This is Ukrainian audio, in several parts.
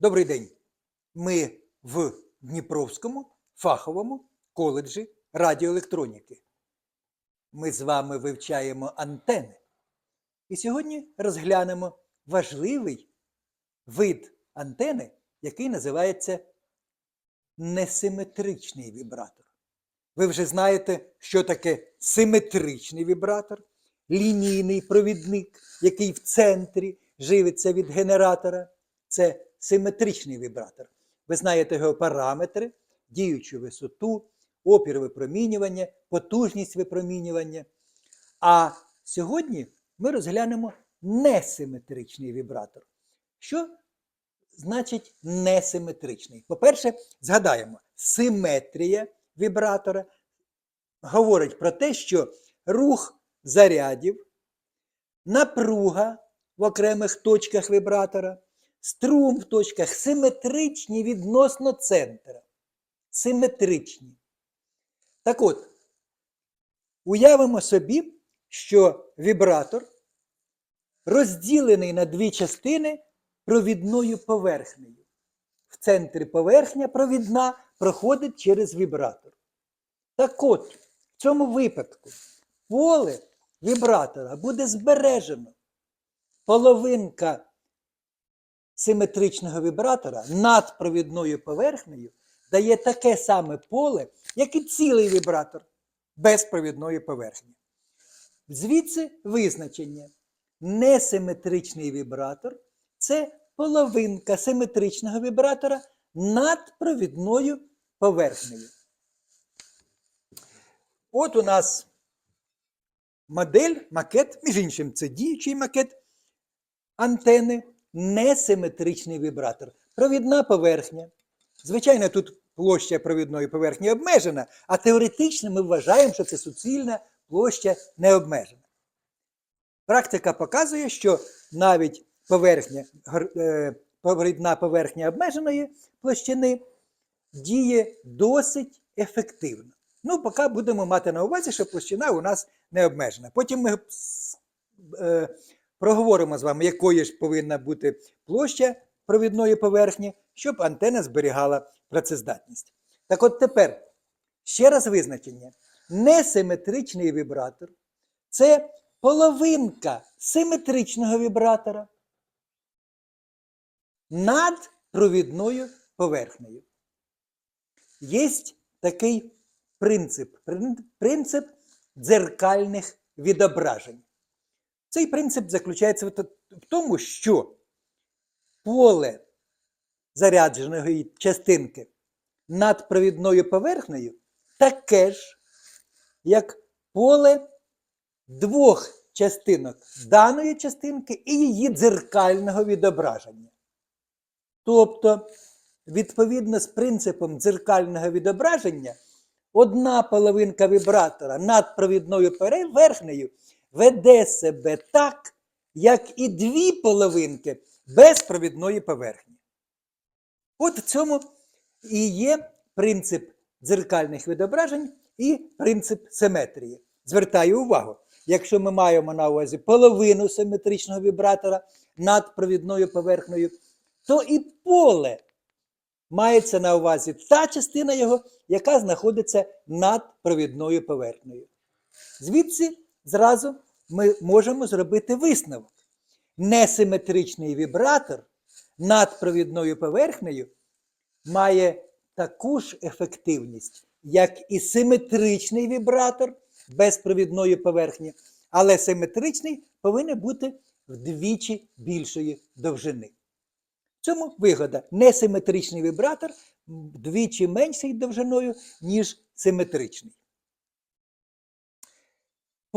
Добрий день. Ми в Дніпровському фаховому коледжі радіоелектроніки. Ми з вами вивчаємо антени. І сьогодні розглянемо важливий вид антени, який називається несиметричний вібратор. Ви вже знаєте, що таке симетричний вібратор, лінійний провідник, який в центрі живиться від генератора. Це симетричний вібратор. Ви знаєте його параметри, діючу висоту, опір випромінювання, потужність випромінювання. А сьогодні ми розглянемо несиметричний вібратор. Що значить несиметричний? По-перше, згадаємо, симетрія вібратора говорить про те, що рух зарядів, напруга в окремих точках вібратора, струм в точках симетричні відносно центра. Симетричні. Так от, уявимо собі, що вібратор розділений на дві частини провідною поверхнею. В центрі поверхня провідна проходить через вібратор. Так от, в цьому випадку поле вібратора буде збережено. Половинка симетричного вібратора над провідною поверхнею дає таке саме поле, як і цілий вібратор без провідної поверхні. Звідси визначення. Несиметричний вібратор це половинка симетричного вібратора над провідною поверхнею. От у нас модель, макет, між іншим, це діючий макет антени, несиметричний вібратор. Провідна поверхня. Звичайно, тут площа провідної поверхні обмежена, а теоретично ми вважаємо, що це суцільна площа не обмежена. Практика показує, що навіть поверхня, е, провідна поверхня обмеженої площини діє досить ефективно. Ну, поки будемо мати на увазі, що площина у нас не обмежена. Потім ми е, проговоримо з вами, якою ж повинна бути площа провідної поверхні, щоб антена зберігала працездатність. Так от тепер ще раз визначення. Несиметричний вібратор це половинка симетричного вібратора над провідною поверхнею. Є такий принцип, принцип дзеркальних відображень. Цей принцип заключається в тому, що поле зарядженої частинки над провідною поверхнею таке ж, як поле двох частинок даної частинки і її дзеркального відображення. Тобто, відповідно з принципом дзеркального відображення, одна половинка вібратора над провідною поверхнею веде себе так, як і дві половинки без провідної поверхні. От в цьому і є принцип дзеркальних відображень і принцип симетрії. Звертаю увагу, якщо ми маємо на увазі половину симетричного вібратора над провідною поверхнею, то і поле мається на увазі та частина його, яка знаходиться над провідною поверхнею. Звідси зразу ми можемо зробити висновок. Несиметричний вібратор над провідною поверхнею має таку ж ефективність, як і симетричний вібратор без провідної поверхні, але симетричний повинен бути вдвічі більшої довжини. В цьому вигода несиметричний вібратор вдвічі менший довжиною, ніж симетричний.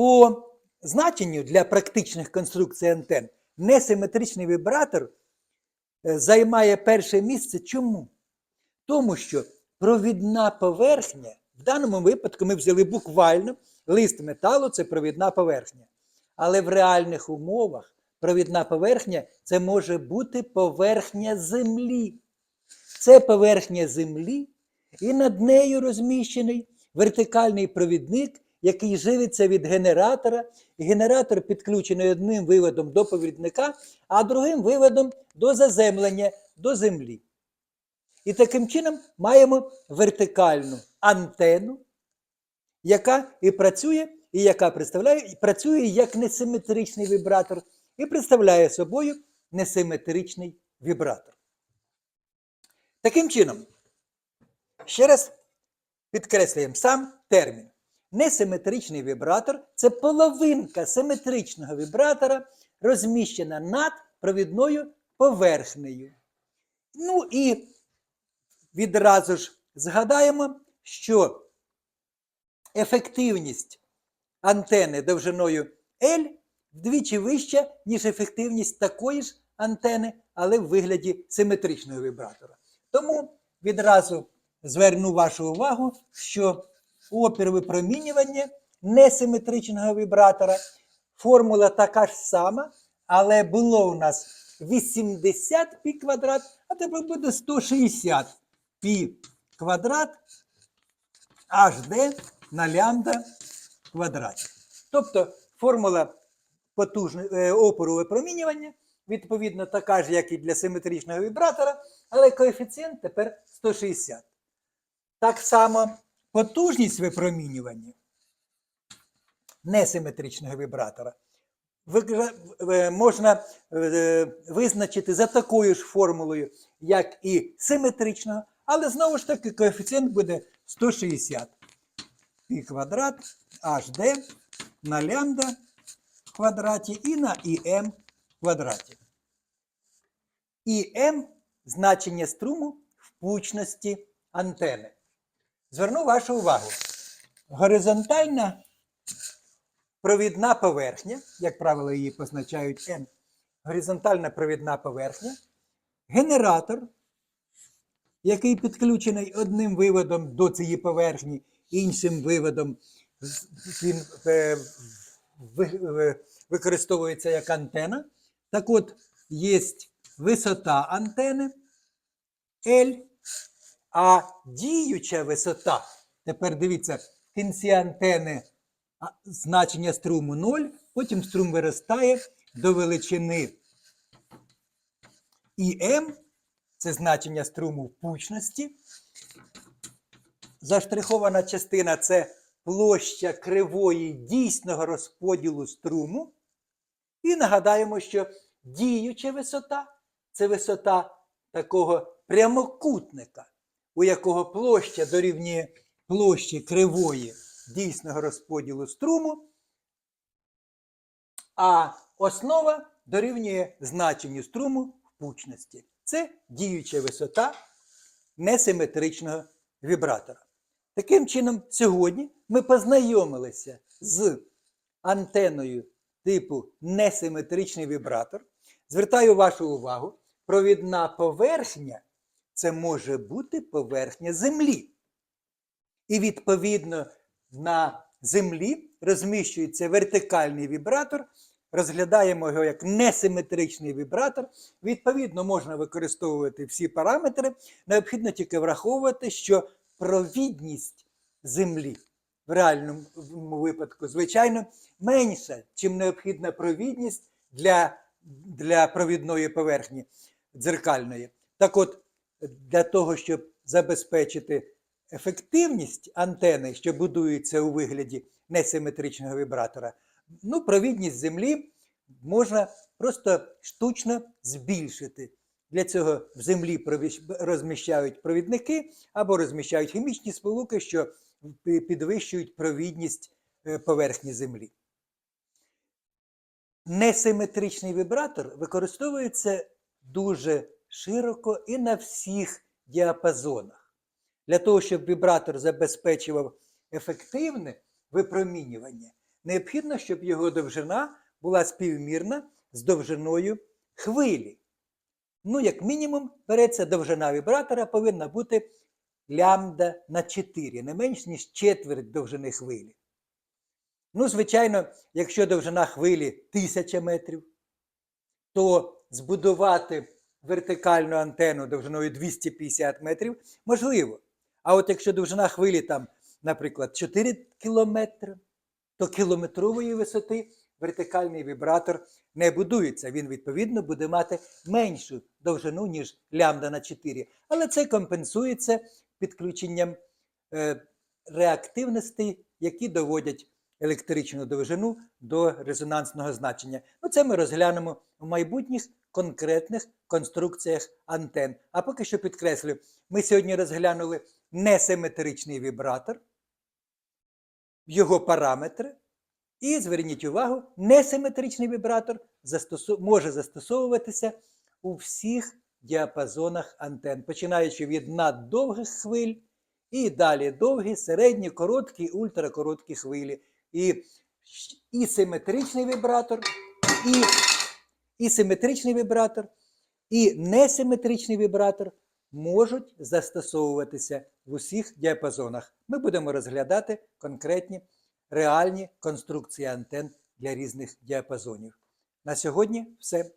По значенню для практичних конструкцій антен несиметричний вібратор е, займає перше місце. Чому? Тому що провідна поверхня, в даному випадку ми взяли буквально лист металу це провідна поверхня. Але в реальних умовах провідна поверхня це може бути поверхня землі. Це поверхня землі, і над нею розміщений вертикальний провідник, який живиться від генератора, генератор підключений одним виводом до провідника, а другим виводом до заземлення, до землі. І таким чином маємо вертикальну антенну, яка і працює, і яка представляє, і працює як несиметричний вібратор, і представляє собою несиметричний вібратор. Таким чином, ще раз підкреслюємо сам термін. Несиметричний вібратор це половинка симетричного вібратора, розміщена над провідною поверхнею. Ну і відразу ж згадаємо, що ефективність антени довжиною L вдвічі вища, ніж ефективність такої ж антени, але в вигляді симетричного вібратора. Тому відразу зверну вашу увагу, що опір випромінювання несиметричного вібратора формула така ж сама, але було у нас 80 пі квадрат, а тепер буде 160 пі квадрат HD на лямбда в квадраті. Тобто формула потужне- е, опору випромінювання відповідно така ж, як і для симетричного вібратора, але коефіцієнт тепер 160. Так само потужність випромінювання несиметричного вібратора е, можна е, визначити за такою ж формулою, як і симетричного, але знову ж таки коефіцієнт буде 160 пі квадрат HD на лямбда квадраті і на ІМ квадраті. ІМ значення струму в пучності антени. Зверну вашу увагу. Горизонтальна провідна поверхня, як правило, її позначають М, горизонтальна провідна поверхня, генератор, який підключений одним виводом до цієї поверхні, іншим виводом він е, використовується як антена. Так от, є висота антени L, а діюча висота, тепер дивіться, кінці антени значення струму 0, потім струм виростає до величини ІМ, це значення струму в пучності. Заштрихована частина це площа кривої дійсного розподілу струму. І нагадаємо, що діюча висота це висота такого прямокутника, у якого площа дорівнює площі кривої дійсного розподілу струму, а основа дорівнює значенню струму в пучності. Це діюча висота несиметричного вібратора. Таким чином, сьогодні ми познайомилися з антеною типу несиметричний вібратор. Звертаю вашу увагу, провідна поверхня це може бути поверхня Землі. І відповідно на землі розміщується вертикальний вібратор. Розглядаємо його як несиметричний вібратор. Відповідно, можна використовувати всі параметри. Необхідно тільки враховувати, що провідність землі в реальному випадку, звичайно, менша, чим необхідна провідність для, для провідної поверхні дзеркальної. Так от, для того, щоб забезпечити ефективність антени, що будується у вигляді несиметричного вібратора, ну, провідність землі можна просто штучно збільшити. Для цього в землі розміщають провідники або розміщають хімічні сполуки, що підвищують провідність е, поверхні землі. Несиметричний вібратор використовується дуже широко і на всіх діапазонах. Для того, щоб вібратор забезпечував ефективне випромінювання, необхідно, щоб його довжина була співмірна з довжиною хвилі. Ну, як мінімум, береться довжина вібратора повинна бути лямбда на 4, не менш ніж четверть довжини хвилі. Ну, звичайно, якщо довжина хвилі 1000 метрів, то збудувати вертикальну антенну довжиною 250 метрів можливо. А от якщо довжина хвилі там, наприклад, 4 кілометри, то кілометрової висоти вертикальний вібратор не будується. Він, відповідно, буде мати меншу довжину, ніж лямбда на 4. Але це компенсується підключенням е, реактивностей, які доводять електричну довжину до резонансного значення. Ну, це ми розглянемо в майбутніх конкретних конструкціях антен. А поки що підкреслю, ми сьогодні розглянули несиметричний вібратор, його параметри. І зверніть увагу, несиметричний вібратор може застосовуватися у всіх діапазонах антен, починаючи від наддовгих хвиль і далі довгі, середні, короткі, ультракороткі хвилі. І, і симетричний вібратор, і, і симетричний вібратор, і несиметричний вібратор можуть застосовуватися в усіх діапазонах. Ми будемо розглядати конкретні реальні конструкції антен для різних діапазонів. На сьогодні все.